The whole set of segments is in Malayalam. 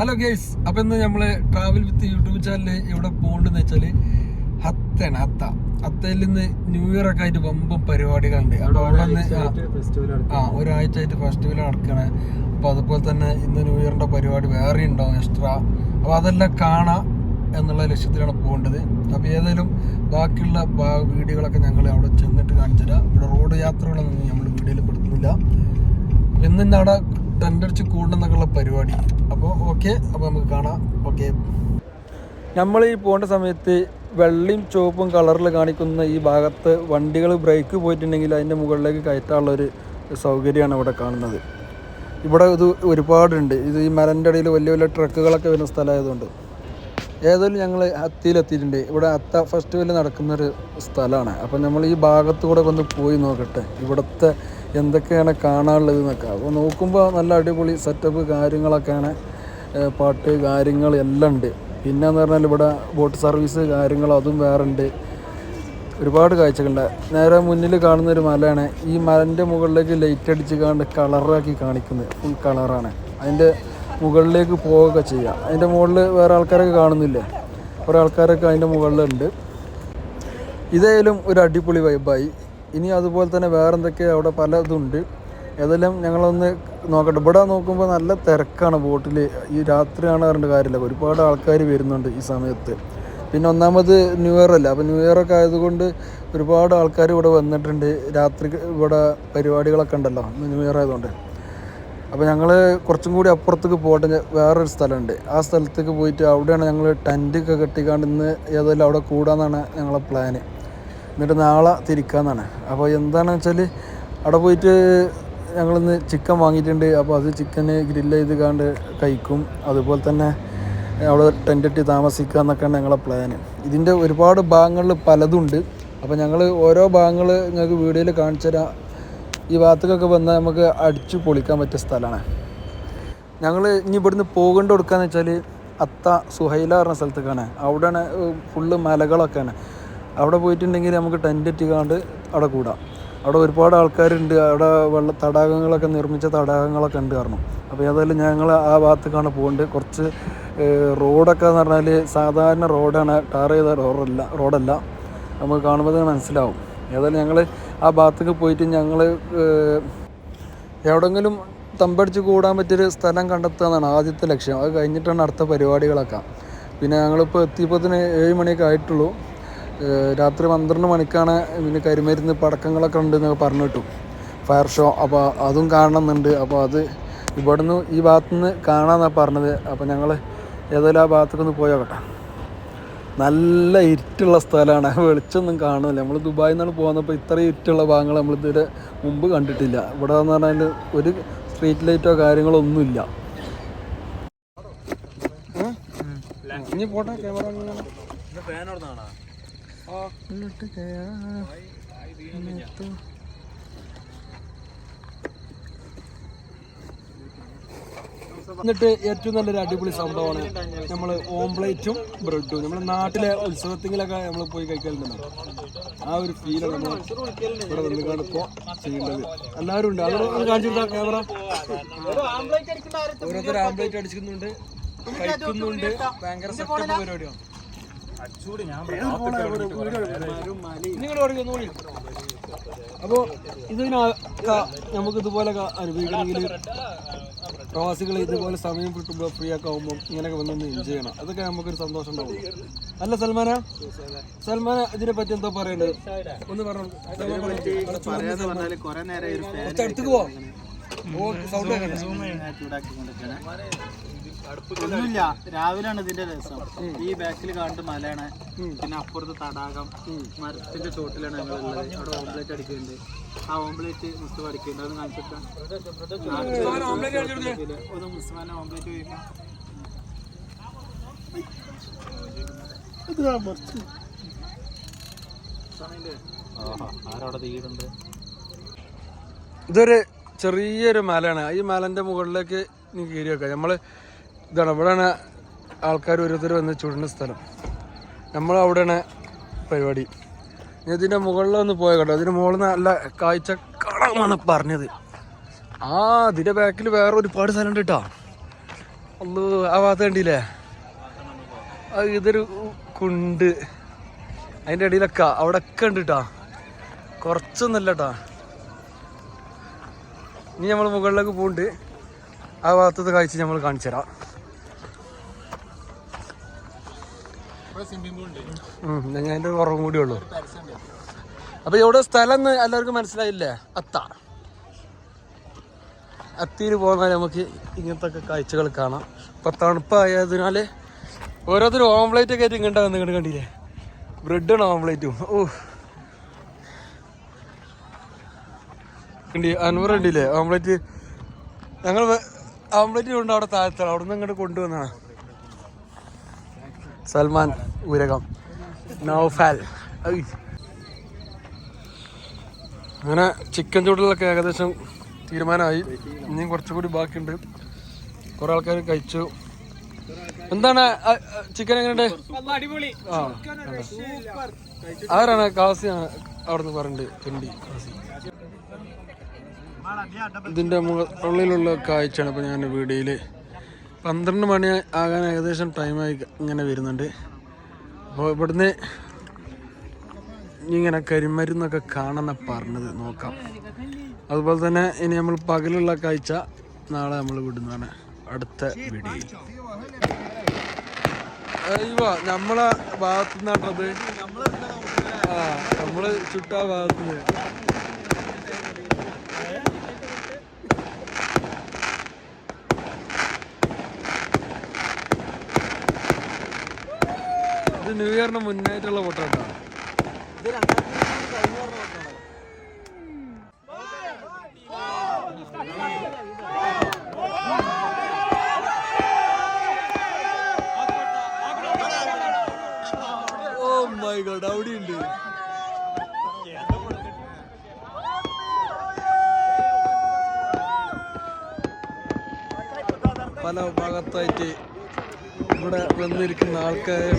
ഹലോ ഗേസ് അപ്പൊ ഇന്ന് നമ്മൾ ട്രാവൽ വിത്ത് യൂട്യൂബ് ചാനലിൽ എവിടെ പോകണ്ടെന്ന് വെച്ചാൽ ഹത്തയാണ് ഹത്ത. ഹത്തയിൽ നിന്ന് ന്യൂ ഇയർ ഒക്കെ ആയിട്ട് വമ്പം പരിപാടികളുണ്ട്. ഉണ്ട് അവിടെ നിന്ന് ആ ഒരാഴ്ച ആയിട്ട് ഫെസ്റ്റിവൽ നടക്കണേ. അപ്പൊ അതുപോലെ തന്നെ ഇന്ന് ന്യൂ ഇയറിന്റെ പരിപാടി വേറെ ഉണ്ടാവും എക്സ്ട്രാ അപ്പൊ അതെല്ലാം കാണാം എന്നുള്ള ലക്ഷ്യത്തിലാണ് പോകേണ്ടത്. അപ്പൊ ഏതായാലും ബാക്കിയുള്ള വീഡിയോകളൊക്കെ ഞങ്ങൾ അവിടെ ചെന്നിട്ട് കാണിച്ചു തരാം ഇവിടെ റോഡ് യാത്രകളൊന്നും നമ്മൾ വീഡിയോയിൽ പെടുത്തുന്നില്ല. ഇന്ന് ഇന്ന് അവിടെ ടെന്റ് അടിച്ച് കൂടുന്നൊക്കെയുള്ള പരിപാടി. അപ്പോൾ ഓക്കെ അപ്പോൾ നമുക്ക് കാണാം. ഓക്കെ നമ്മൾ ഈ പോകേണ്ട സമയത്ത് വെള്ളയും ചുവപ്പും കളറിൽ കാണിക്കുന്ന ഈ ഭാഗത്ത് വണ്ടികൾ ബ്രേക്ക് പോയിട്ടുണ്ടെങ്കിൽ അതിന്റെ മുകളിലേക്ക് കയറ്റാനുള്ളൊരു സൗകര്യമാണ് ഇവിടെ കാണുന്നത്. ഇവിടെ ഇത് ഒരുപാടുണ്ട്. ഇത് ഈ മരന്റെ ഇടയിൽ വലിയ വലിയ ട്രക്കുകളൊക്കെ വരുന്ന സ്ഥലമായതുകൊണ്ട്. ഏതായാലും ഞങ്ങൾ അത്തിയിലെത്തിയിട്ടുണ്ട്. ഇവിടെ അത്ത ഫെസ്റ്റിവൽ നടക്കുന്നൊരു സ്ഥലമാണ്. അപ്പം നമ്മൾ ഈ ഭാഗത്തൂടെ ഒന്ന് പോയി നോക്കട്ടെ. ഇവിടുത്തെ എന്തൊക്കെയാണ് കാണാനുള്ളത് എന്നൊക്കെ അപ്പോൾ നോക്കുമ്പോൾ നല്ല അടിപൊളി സെറ്റപ്പ് കാര്യങ്ങളൊക്കെയാണ്. പാട്ട് കാര്യങ്ങൾ എല്ലാം ഉണ്ട്. പിന്നെ എന്ന് പറഞ്ഞാൽ ഇവിടെ ബോട്ട് സർവീസ് കാര്യങ്ങൾ അതും വേറെ ഉണ്ട്. ഒരുപാട് കാഴ്ചകളുണ്ട്. നേരെ മുന്നിൽ കാണുന്ന ഒരു മലയാണ്. ഈ മലന്റെ മുകളിലേക്ക് ലൈറ്റ് അടിച്ച് കാണ്ട് കളറാക്കി കാണിക്കുന്നത് ഫുൾ കളറാണ് അതിന്റെ മുകളിലേക്ക് പോവുകയൊക്കെ ചെയ്യുക അതിന്റെ മുകളിൽ വേറെ ആൾക്കാരൊക്കെ കാണുന്നില്ലേ? കുറേ ആൾക്കാരൊക്കെ അതിന്റെ മുകളിലുണ്ട്. ഇതായാലും ഒരു അടിപൊളി വൈബായി ഇനി അതുപോലെ തന്നെ വേറെ എന്തൊക്കെ അവിടെ പലതുണ്ട് ഏതെല്ലാം ഞങ്ങളൊന്ന് നോക്കട്ടെ. ഇവിടെ നോക്കുമ്പോൾ നല്ല തിരക്കാണ് ബോട്ടിൽ ഈ രാത്രിയാണ് കാണാറുണ്ട് കാര്യമില്ല. ഒരുപാട് ആൾക്കാർ വരുന്നുണ്ട് ഈ സമയത്ത്. പിന്നെ ഒന്നാമത് ന്യൂ ഇയർ അല്ല? അപ്പോൾ ന്യൂ ഇയർ ഒക്കെ ആയതുകൊണ്ട് ഒരുപാട് ആൾക്കാർ ഇവിടെ വന്നിട്ടുണ്ട്. രാത്രി ഇവിടെ പരിപാടികളൊക്കെ ഉണ്ടല്ലോ. ന്യൂ ഇയർ ആയതുകൊണ്ട്. അപ്പോൾ ഞങ്ങൾ കുറച്ചും കൂടി അപ്പുറത്തേക്ക് പോകട്ടെ. വേറൊരു സ്ഥലമുണ്ട്. ആ സ്ഥലത്തേക്ക് പോയിട്ട് അവിടെയാണ് ഞങ്ങൾ ടെന്റൊക്കെ കെട്ടിക്കാണ്ട് ഇന്ന് ഏതായാലും അവിടെ കൂടാന്നാണ് ഞങ്ങളെ പ്ലാന് എന്നിട്ട് നാളെ തിരിക്കാന്നാണ്. അപ്പോൾ എന്താണെന്ന് വെച്ചാൽ അവിടെ പോയിട്ട് ഞങ്ങളിന്ന് ചിക്കൻ വാങ്ങിയിട്ടുണ്ട്. അപ്പോൾ അത് ചിക്കന് ഗ്രില്ല് ചെയ്ത് കണ്ട് കഴിക്കും. അതുപോലെ തന്നെ അവിടെ ടെന്റട്ടി താമസിക്കുക എന്നൊക്കെയാണ് ഞങ്ങളുടെ പ്ലാന് ഇതിന്റെ ഒരുപാട് ഭാഗങ്ങളിൽ പലതുണ്ട്. അപ്പോൾ ഞങ്ങൾ ഓരോ ഭാഗങ്ങൾ നിങ്ങൾക്ക് വീഡിയോയിൽ കാണിച്ചു തരാം. ഈ ഭാഗത്തേക്കൊക്കെ വന്നാൽ നമുക്ക് അടിച്ചു പൊളിക്കാൻ പറ്റിയ സ്ഥലമാണ്. ഞങ്ങൾ ഇനി ഇവിടുന്ന് പോകേണ്ട കൊടുക്കാന്ന് വെച്ചാൽ അത്ത സുഹൈല പറഞ്ഞ സ്ഥലത്തേക്കാണ്. അവിടെയാണ് ഫുള്ള് മലകളൊക്കെയാണ്. അവിടെ പോയിട്ടുണ്ടെങ്കിൽ നമുക്ക് ടെന്റ് എത്തിക്കാണ്ട് അവിടെ കൂടാം. അവിടെ ഒരുപാട് ആൾക്കാരുണ്ട്. അവിടെ വെള്ള തടാകങ്ങളൊക്കെ നിർമ്മിച്ച തടാകങ്ങളൊക്കെ ഉണ്ട് കാരണം. അപ്പോൾ ഏതായാലും ഞങ്ങൾ ആ ഭാഗത്തേക്കാണ് പോകേണ്ടത്. കുറച്ച് റോഡൊക്കെ എന്ന് പറഞ്ഞാൽ സാധാരണ റോഡാണ്. ടാർ ചെയ്ത റോഡല്ല റോഡല്ല. നമുക്ക് കാണുമ്പോൾ തന്നെ മനസ്സിലാവും. ഏതായാലും ഞങ്ങൾ ആ ഭാഗത്തേക്ക് പോയിട്ട് ഞങ്ങൾ എവിടെങ്കിലും തമ്പടിച്ച് കൂടാൻ പറ്റിയൊരു സ്ഥലം കണ്ടെത്തുക എന്നാണ് ആദ്യത്തെ ലക്ഷ്യം. അത് കഴിഞ്ഞിട്ടാണ് അടുത്ത പരിപാടികളൊക്കെ. പിന്നെ ഞങ്ങളിപ്പോൾ എത്തിയപ്പോൾ തന്നെ ഏഴ് മണിയൊക്കെ ആയിട്ടുള്ളൂ. രാത്രി പന്ത്രണ്ട് മണിക്കാണ് പിന്നെ കരിമരുന്ന് പടക്കങ്ങളൊക്കെ ഉണ്ട് എന്നൊക്കെ പറഞ്ഞു കിട്ടും. ഫയർ ഷോ അപ്പോൾ അതും കാണണമെന്നുണ്ട് അപ്പോൾ അത് ഇവിടുന്ന് ഈ ഭാഗത്തുനിന്ന് കാണാമെന്നാണ് പറഞ്ഞത്. അപ്പോൾ ഞങ്ങൾ ഏതായാലും ആ ഭാഗത്തേക്കൊന്ന് പോയോക്കട്ടെ നല്ല ഇരുട്ടുള്ള സ്ഥലമാണ്. വെളിച്ചൊന്നും കാണുന്നില്ല. നമ്മൾ ദുബായിൽ നിന്നാണ് പോകുന്നപ്പോൾ ഇത്രയും ഇരുട്ടുള്ള ഭാഗങ്ങൾ നമ്മൾ ഇതുവരെ മുമ്പ് കണ്ടിട്ടില്ല. ഇവിടെ എന്ന് പറഞ്ഞാൽ ഒരു സ്ട്രീറ്റ് ലൈറ്റോ കാര്യങ്ങളോ ഒന്നുമില്ല ഇനി പോട്ടെ ക്യാമറ എന്നിട്ട് ഏറ്റവും നല്ലൊരു അടിപൊളി സംഭവമാണ് നമ്മൾ ഓംപ്ലേറ്റും ബ്രെഡും. നമ്മുടെ നാട്ടിലെ ഉത്സവത്തിലൊക്കെ നമ്മൾ പോയി കഴിക്കലുണ്ടല്ലോ. ആ ഒരു ഫീലാണ് നമ്മൾ ഇവിടെ നിന്നുകാണ് ഇപ്പോൾ ചെയ്യേണ്ടത്. എല്ലാവരും ഉണ്ട്. അത് കാണിച്ചു കൊടുത്താ ക്യാമറ. ഓരോരുത്തർ ആംപ്ലേറ്റ് അടിക്കുന്നുണ്ട് കഴിക്കുന്നുണ്ട്. ഭയങ്കര സെറ്റപ്പ് പരിപാടിയാണ്. അപ്പോ ഇതിനാ നമുക്ക് ഇതുപോലെ അനുഭവിക്കണമെങ്കിൽ പ്രവാസികൾ ഇതുപോലെ സമയം കിട്ടുമ്പോൾ ഫ്രീ ഒക്കെ ആകുമ്പോൾ ഇങ്ങനെയൊക്കെ വന്നൊന്ന് എൻജോയ് ചെയ്യണം. അതൊക്കെ നമുക്കൊരു സന്തോഷം ഉണ്ടാവും. അല്ല സൽമാന? സൽമാന ഇതിനെ പറ്റി എന്താ പറയണ്ടത് ഒന്ന് പറഞ്ഞു അടുത്തേക്ക് പോവാം. സൗണ്ട്. ഒന്നുമില്ല. രാവിലെയാണ് ഇതിന്റെ രസം. ഈ ബാക്കിൽ കാണുന്ന മലയാണ്. പിന്നെ അപ്പുറത്ത് തടാകം. മരത്തിന്റെ ചോട്ടിലാണ് ഞങ്ങളുള്ളത് അവിടെ ഓംപ്ലേറ്റ് അടിക്കുന്നുണ്ട്. ആ ഓംപ്ലേറ്റ് മുസ്തു അടിക്കുന്നുണ്ട് അത് കാണിച്ചിട്ട് ഒന്ന് ഓംപ്ലേറ്റ് കഴിക്കാം. ഇതൊരു ചെറിയൊരു മലയാണ്. ഈ മലന്റെ മുകളിലേക്ക് നീ കയറി വെക്കാം നമ്മൾ ഇതാണ്. ഇവിടെയാണ് ആൾക്കാർ ഓരോരുത്തർ വന്ന് ചുടുന്ന സ്ഥലം. നമ്മൾ അവിടെയാണ് പരിപാടി ഞാൻ ഇതിന്റെ മുകളിലൊന്ന് പോയ കേട്ടോ അതിന് മുകളിൽ നല്ല കാഴ്ച കാണാമെന്നാണ് പറഞ്ഞത്. ആ അതിന്റെ ബാക്കിൽ വേറെ ഒരുപാട് സ്ഥലം ഉണ്ട് കേട്ടോ അല്ലോ ആ ഭാഗത്ത് കണ്ടില്ലേ? ഇതൊരു കുണ്ട്. അതിന്റെ ഇടയിലൊക്കെ അവിടെ ഒക്കെ ഉണ്ട് കേട്ടോ കുറച്ചൊന്നുമല്ല കേട്ടോ ഇനി നമ്മൾ മുകളിലേക്ക് പോകുന്നുണ്ട് ആ ഭാഗത്തത് കാഴ്ച നമ്മൾ കാണിച്ചു തരാം ഞാൻ അതിന്റെ കുറവും കൂടി ഉള്ളൂ. അപ്പൊ ഇവിടെ സ്ഥലം എല്ലാവർക്കും മനസ്സിലായില്ലേ? അത്ത. അത്തിയിൽ പോകുന്ന നമുക്ക് ഇങ്ങനത്തെ കാഴ്ചകൾ കാണാം. ഇപ്പൊ തണുപ്പായതിനാല് ഓരോരുത്തരും ഓംലേറ്റ് ഒക്കെ ആയിട്ട് ഇങ്ങോട്ട് വന്ന് ഇങ്ങോട്ട് കണ്ടില്ലേ? ബ്രെഡാണ് ഓംലേറ്റും ഓ. കണ്ടി അൻവർ ഉണ്ടില്ലേ ഓംലേറ്റ് ഞങ്ങൾ ഓംലേറ്റ് കൊണ്ട് അവിടെ താഴത്താണ്. അവിടെ നിന്ന് ഇങ്ങോട്ട് കൊണ്ടുവന്നാണ് സൽമാൻ. ഊരകം നൗഫാൽ. അങ്ങനെ ചിക്കൻ ചൂടിലൊക്കെ ഏകദേശം തീരുമാനമായി. ഇനിയും കുറച്ചുകൂടി ബാക്കിയുണ്ട്. കുറെ ആൾക്കാർ കഴിച്ചു. എന്താണ് ചിക്കൻ എങ്ങനെയുണ്ട്? ആ ആരാണ്? കാസിയാണ് അവിടെ നിന്ന് പറഞ്ഞിട്ട് കണ്ടി കാസി. ഇതിന്റെ മുകളിലുള്ള കാഴ്ചയാണ് ഇപ്പൊ ഞാൻ വീഡിയോയിൽ. പന്ത്രണ്ട് മണി ആകാൻ ഏകദേശം ടൈമായി ഇങ്ങനെ വരുന്നുണ്ട്. അപ്പോൾ ഇവിടുന്ന് ഇങ്ങനെ കരിമരുന്നൊക്കെ കാണുന്ന പറഞ്ഞത് നോക്കാം. അതുപോലെ തന്നെ ഇനി നമ്മൾ പകലുള്ള കാഴ്ച നാളെ നമ്മൾ വിടുന്നതാണ് അടുത്ത വീഡിയോ അയ്യോ നമ്മളെ ഭാഗത്തുനിന്നാട്ടത് ആ നമ്മൾ ചുട്ടാ ഭാഗത്തുനിന്ന്. ഇത് ന്യൂ ഇയറിന് മുന്നായിട്ടുള്ള ഫോട്ടോ കേട്ടോ ഓ മൈ ഗോഡ് അവിടെ ഉണ്ട്. പല ഭാഗത്തായിട്ട് ഇവിടെ വന്നിരിക്കുന്ന ആൾക്കാരെ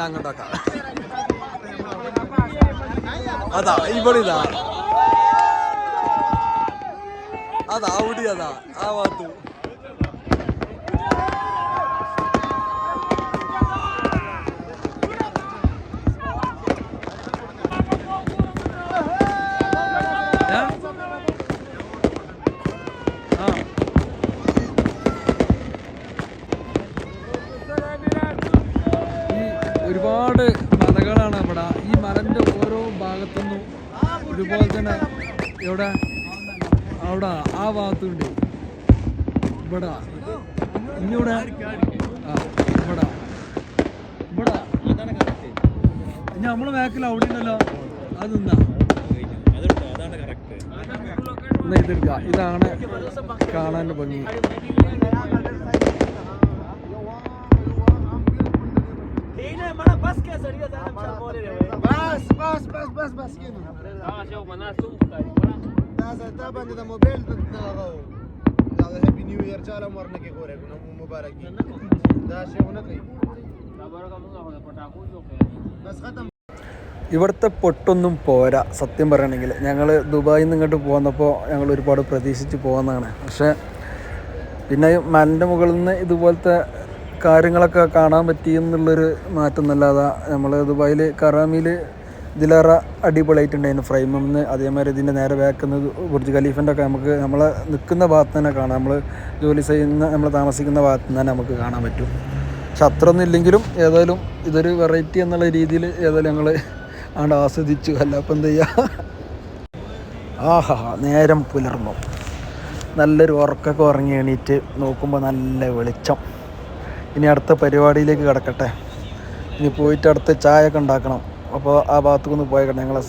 അങ്ങോട്ടൊക്കെ. അതാ ഇവിടെ അതാ അവിടെ അതാ. ആ ഭാഗത്ത് ഏ? ആ ഈ ഒരുപാട് മലകളാണ് ഇവിടെ ഈ മലന്റെ ഓരോ ഭാഗത്തുനിന്നും ഇതുപോലെ തന്നെ അവിടെ അവിടെ ആ ഭാഗത്തുണ്ട് ഇവിടെ ഇന്നിവിടെ ഇവിടെ ഇവിടെ നമ്മൾ ബാക്കിൽ അവിടെ ഉണ്ടല്ലോ അത് നിന്നാ ഇതാണ് കാണാൻ ഭംഗി बस बस बस बस बस बस ये ना हाँ शोक मना सुन करी بس بس كده ناس تابع ده موبايل ده هابي نيو يير جالا مرنا كي غورك مبارك ده شيء هناك بس ختم ഇവിടുത്തെ പൊട്ടൊന്നും പോരാ സത്യം പറയണമെങ്കിൽ ഞങ്ങൾ ദുബായിൽ നിന്ന് ഇങ്ങോട്ട് പോന്നപ്പോൾ ഞങ്ങൾ ഒരുപാട് പ്രതീക്ഷിച്ച് പോകുന്നതാണ് പക്ഷേ പിന്നെ മലൻ്റെ മുകളിൽ നിന്ന് ഇതുപോലത്തെ കാര്യങ്ങളൊക്കെ കാണാൻ പറ്റി എന്നുള്ളൊരു മാറ്റം എന്നല്ലാതെ നമ്മൾ ദുബായിൽ കറാമിയിൽ ഇതിലേറെ അടിപൊളിയായിട്ടുണ്ടായിരുന്നു ഫ്രെയിമിൽ നിന്ന് അതേമാതിരി ഇതിന്റെ നേരെ വേക്കുന്ന ബുർജ് ഖലീഫിന്റെ ഒക്കെ നമുക്ക് നമ്മൾ നിൽക്കുന്ന ഭാഗത്ത് തന്നെ കാണാം. നമ്മൾ ജോലി ചെയ്യുന്ന നമ്മൾ താമസിക്കുന്ന ഭാഗത്ത് നിന്ന് തന്നെ നമുക്ക് കാണാൻ പറ്റും. പക്ഷെ അത്രയൊന്നും ഇല്ലെങ്കിലും ഏതായാലും ഇതൊരു വെറൈറ്റി എന്നുള്ള രീതിയിൽ ഏതായാലും ഞങ്ങൾ ആണ്ട് ആസ്വദിച്ചു. അല്ല അപ്പം എന്ത് ചെയ്യുക ആഹാ നേരം പുലർന്നു. നല്ലൊരു ഉറക്കൊക്കെ ഉറങ്ങി എണീറ്റ് നോക്കുമ്പോൾ നല്ല വെളിച്ചം. ഇനി അടുത്ത പരിപാടിയിലേക്ക് കിടക്കട്ടെ. ഇനി പോയിട്ട് അടുത്ത ചായ ഒക്കെ ഉണ്ടാക്കണം. അപ്പോൾ ആ ഭാഗത്തുനിന്ന് പോയേക്കണം ഞങ്ങൾ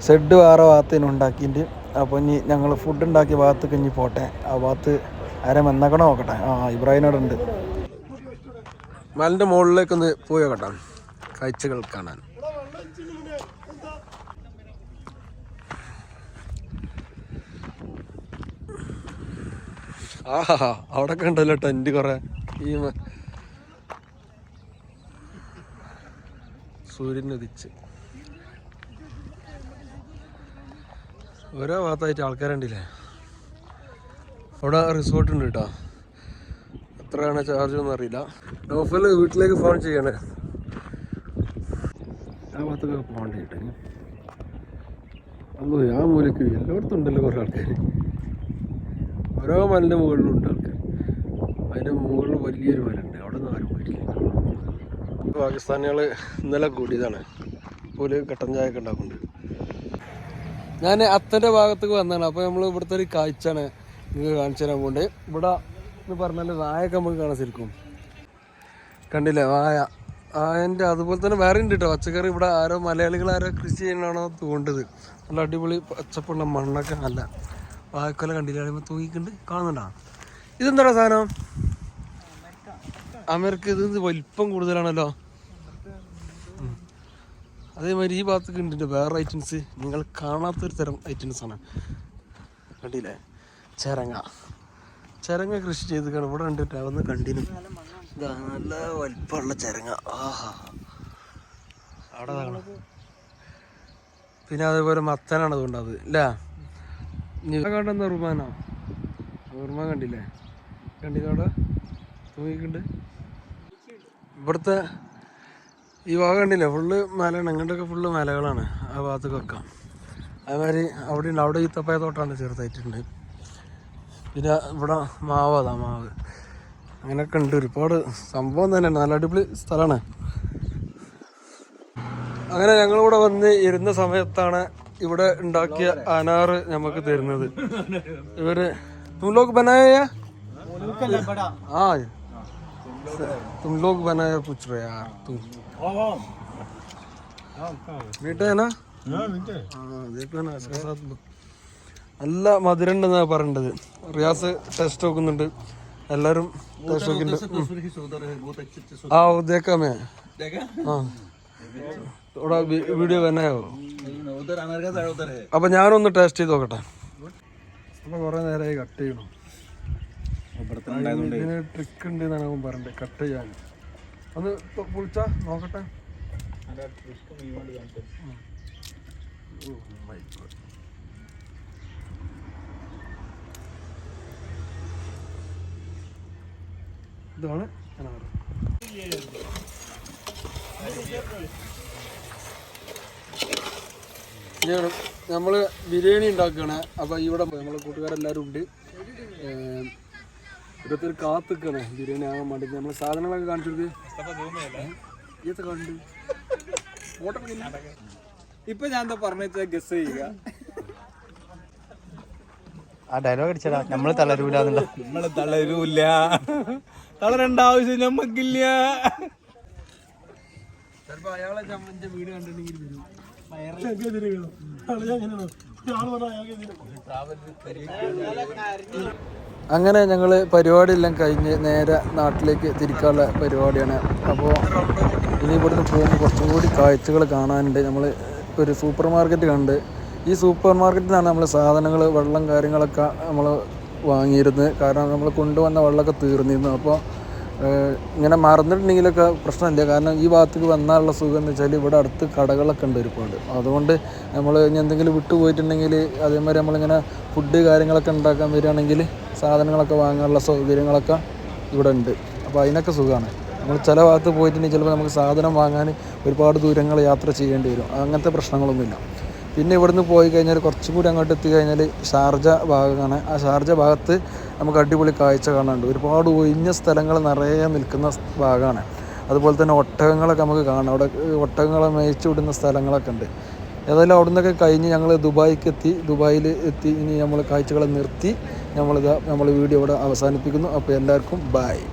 സെഡ് വേറെ ഭാഗത്തേന് ഉണ്ടാക്കിയിട്ട് അപ്പോൾ ഇനി ഞങ്ങൾ ഫുഡ് ഉണ്ടാക്കിയ ഭാഗത്തേക്ക് ഇനി പോട്ടെ. ആ ഭാഗത്ത് ആരെ വന്നേക്കണോ നോക്കട്ടെ. ആ ഇബ്രാഹിനോട് ഉണ്ട്. മലിന്റെ മുകളിലേക്കൊന്ന് പോയി നോക്കട്ടെ. കാഴ്ചകൾ കാണാൻ. ആഹാ അവിടെ കണ്ടല്ലോ ടെന്റ് കുറേ. ഈ മ- സൂര്യൻ ഉദിച്ച്. ഓരോ ഭാഗത്തായിട്ട് ആൾക്കാരുണ്ടല്ലേ? അവിടെ റിസോർട്ട് ഉണ്ട് കേട്ടോ. എത്രയാണ് ചാർജ് ഒന്നും അറിയില്ല. നോഫൽ വീട്ടിലേക്ക് ഫോൺ ചെയ്യണേ. ആ ഭാഗത്തൊക്കെ പോകണ്ട കേട്ടോ ആ മൂലക്ക് എല്ലായിടത്തും ഉണ്ടല്ലോ കുറേ ആൾക്കാർ ഓരോ മലിന്റെ മുകളിലുണ്ട് ആൾക്കാർ അതിന്റെ മുകളിൽ വലിയൊരു മലുണ്ട് അവിടെ നിന്ന് ആരും പോയിട്ടില്ല. പാകിസ്ഥാനികൾ ഇന്നലെ കൂടിയതാണ്. ഒരു കട്ടൻ ചായ ഒക്കെ ഉണ്ടാക്കുന്നുണ്ട്. ഞാൻ അത്തന്റെ ഭാഗത്തേക്ക് വന്നതാണ്. അപ്പോൾ നമ്മൾ ഇവിടുത്തെ ഒരു കാഴ്ചയാണ് നിങ്ങൾക്ക് കാണിച്ചു തരാൻ പോകേണ്ടത് ഇവിടെ എന്ന് പറഞ്ഞാൽ വായൊക്കെ നമുക്ക് കാണാൻ ശരിക്കും കണ്ടില്ലേ? വായ. ആയന്റെ അതുപോലെ തന്നെ വേറെ ഉണ്ട് കേട്ടോ. പച്ചക്കറി ഇവിടെ ആരോ മലയാളികൾ ആരോ കൃഷി ചെയ്യണമെന്നാണോ തോണ്ടത് നല്ല അടിപൊളി പച്ചപ്പുള്ള മണ്ണൊക്കെ നല്ല വായക്കൊല കണ്ടില്ല? കഴിയുമ്പോൾ തൂങ്ങിക്കുണ്ട്. കാണുന്നുണ്ടോ? ഇതെന്താടാ സാധനം? അമേരിക്ക. ഇത് വലിപ്പം കൂടുതലാണല്ലോ. അതേമാതിരി ഈ ഭാഗത്തൊക്കെ ഉണ്ട് വേറെ ഐറ്റംസ് നിങ്ങൾ കാണാത്തൊരു തരം ആണ്. കണ്ടില്ലേ? ചിരങ്ങ. ചിരങ്ങ കൃഷി ചെയ്ത് കാണും ഇവിടെ കണ്ടിട്ട് അവന്ന് കണ്ടിനും ഇതാ നല്ല വലിപ്പമുള്ള ചിരങ്ങ. ആഹാ. അവിടെ പിന്നെ അതേപോലെ മത്തനാണ് അതുകൊണ്ടത് അല്ലേ കണ്ടെന്ന റുമാനോ? റുമാൻ കണ്ടില്ലേ അവിടെ? തൂങ്ങിക്കുണ്ട്. ഇവിടുത്തെ ഈ ഭാഗം കണ്ടില്ലേ ഫുള്ള് മലയാണ് അങ്ങോട്ടൊക്കെ ഫുള്ള് മലകളാണ് ആ ഭാഗത്തേക്കൊക്കെ അതേമാതിരി അവിടെ ഉണ്ട് അവിടെ ഈത്തപ്പയ തോട്ടമാണ് ചെറുതായിട്ടുണ്ട് പിന്നെ ഇവിടെ മാവ് അതാ മാവ് അങ്ങനെയൊക്കെ ഉണ്ട് ഒരുപാട് സംഭവം തന്നെയാണ് നല്ല അടിപൊളി സ്ഥലമാണ് അങ്ങനെ ഞങ്ങളിവിടെ വന്ന് ഇരുന്ന സമയത്താണ് ഇവിടെ ഉണ്ടാക്കിയ അനാറ് നമുക്ക് തരുന്നത് ഇവര് तुम लोग बनाए या हाँ तुम लोग बनाए पूछ रहे यार तुम ना നല്ല മധുരം ഉണ്ടെന്നാണ് പറയേണ്ടത്. റിയാസ് ടെസ്റ്റ് നോക്കുന്നുണ്ട്. എല്ലാരും ടെസ്റ്റ് നോക്കുന്നുണ്ട്. ആ ദേക്കാമേ ആ. വീഡിയോ വന്നായോ അപ്പൊ ഞാനൊന്ന് ടേസ്റ്റ് ചെയ്ത് നോക്കട്ടെ. അപ്പൊ കുറെ നേരമായി കട്ട് ചെയ്യണം. ഇതിന് ട്രിക്ക് ഉണ്ട് എന്നാണ് പറഞ്ഞത്. കട്ട് ചെയ്യാൻ. ഒന്ന് പൊളിച്ച നോക്കട്ടെ. ഇതാണ് ഞാൻ നമ്മൾ ബിരിയാണി ഉണ്ടാക്കുകയാണ്. അപ്പോൾ ഇവിടെ നമ്മളെ കൂട്ടുകാരെല്ലാവരും ഉണ്ട്. ഓരോരുത്തർ കാത്തുക്കണ. ബിരിയാണി ആകാൻ വേണ്ടി നമ്മൾ സാധനങ്ങളൊക്കെ കാണിച്ചു കൊടുക്ക് ഇതൊക്കെ കണ്ടു ഇപ്പൊ ഞാൻ എന്താ പറഞ്ഞ ഗസ് ചെയ്യുക. ആ ഡയലോഗ് അടിച്ചടാ. നമ്മൾ തളരൂലെന്നുണ്ടോ? നമ്മൾ തളരൂല. തളരണ്ട ആവശ്യം ഞമ്മക്കില്ല. ചിലപ്പോ അയാളെ ചമ്മന്റെ വീട് കണ്ടിട്ടുണ്ടെങ്കിൽ വരും. അങ്ങനെ ഞങ്ങൾ പരിപാടിയെല്ലാം കഴിഞ്ഞ് നേരെ നാട്ടിലേക്ക് തിരിക്കാനുള്ള പരിപാടിയാണ്. അപ്പോൾ ഇനി ഇവിടുന്ന് പോകുമ്പോൾ കുറച്ചും കൂടി കാഴ്ചകൾ കാണാനുണ്ട്. നമ്മൾ ഒരു സൂപ്പർ മാർക്കറ്റ് കണ്ട്. ഈ സൂപ്പർ മാർക്കറ്റിൽ നിന്നാണ് നമ്മൾ സാധനങ്ങൾ വെള്ളം കാര്യങ്ങളൊക്കെ നമ്മൾ വാങ്ങിയിരുന്നത്. കാരണം നമ്മൾ കൊണ്ടുവന്ന വെള്ളമൊക്കെ തീർന്നിരുന്നു. അപ്പോൾ ഇങ്ങനെ മറന്നിട്ടുണ്ടെങ്കിലൊക്കെ പ്രശ്നമില്ല. കാരണം ഈ ഭാഗത്തേക്ക് വന്നാലുള്ള സുഖം എന്ന് വെച്ചാൽ ഇവിടെ അടുത്ത് കടകളൊക്കെ ഉണ്ട് ഒരുപാട്. അതുകൊണ്ട് നമ്മൾ ഇനി എന്തെങ്കിലും വിട്ടു പോയിട്ടുണ്ടെങ്കിൽ അതേമാതിരി നമ്മളിങ്ങനെ ഫുഡ് കാര്യങ്ങളൊക്കെ ഉണ്ടാക്കാൻ വരികയാണെങ്കിൽ സാധനങ്ങളൊക്കെ വാങ്ങാനുള്ള സൗകര്യങ്ങളൊക്കെ ഇവിടെ ഉണ്ട്. അപ്പോൾ അതിനൊക്കെ സുഖമാണ്. നമ്മൾ ചില ഭാഗത്ത് പോയിട്ടുണ്ടെങ്കിൽ ചിലപ്പോൾ നമുക്ക് സാധനം വാങ്ങാൻ ഒരുപാട് ദൂരങ്ങൾ യാത്ര ചെയ്യേണ്ടി വരും. അങ്ങനത്തെ പ്രശ്നങ്ങളൊന്നുമില്ല. പിന്നെ ഇവിടുന്ന് പോയി കഴിഞ്ഞാൽ കുറച്ചും കൂടി അങ്ങോട്ട് എത്തി കഴിഞ്ഞാൽ ഷാർജ ഭാഗമാണ്. ആ ഷാർജ ഭാഗത്ത് നമുക്ക് അടിപൊളി കാഴ്ച കാണാനുണ്ട്. ഒരുപാട് ഒഴിഞ്ഞ സ്ഥലങ്ങൾ നിറയെ നിൽക്കുന്ന ഭാഗമാണ് അതുപോലെ തന്നെ ഒട്ടകങ്ങളൊക്കെ നമുക്ക് കാണാം. അവിടെ ഒട്ടകങ്ങളെ മേയിച്ചു വിടുന്ന സ്ഥലങ്ങളൊക്കെ ഉണ്ട്. ഏതായാലും അവിടെ നിന്നൊക്കെ കഴിഞ്ഞ് ഞങ്ങൾ ദുബായിക്ക് എത്തി. ദുബായിൽ എത്തി. ഇനി നമ്മൾ കാഴ്ചകളെ നിർത്തി. നമ്മളിതാ നമ്മൾ വീഡിയോ ഇവിടെ അവസാനിപ്പിക്കുന്നു. അപ്പോൾ എല്ലാവർക്കും ബായ്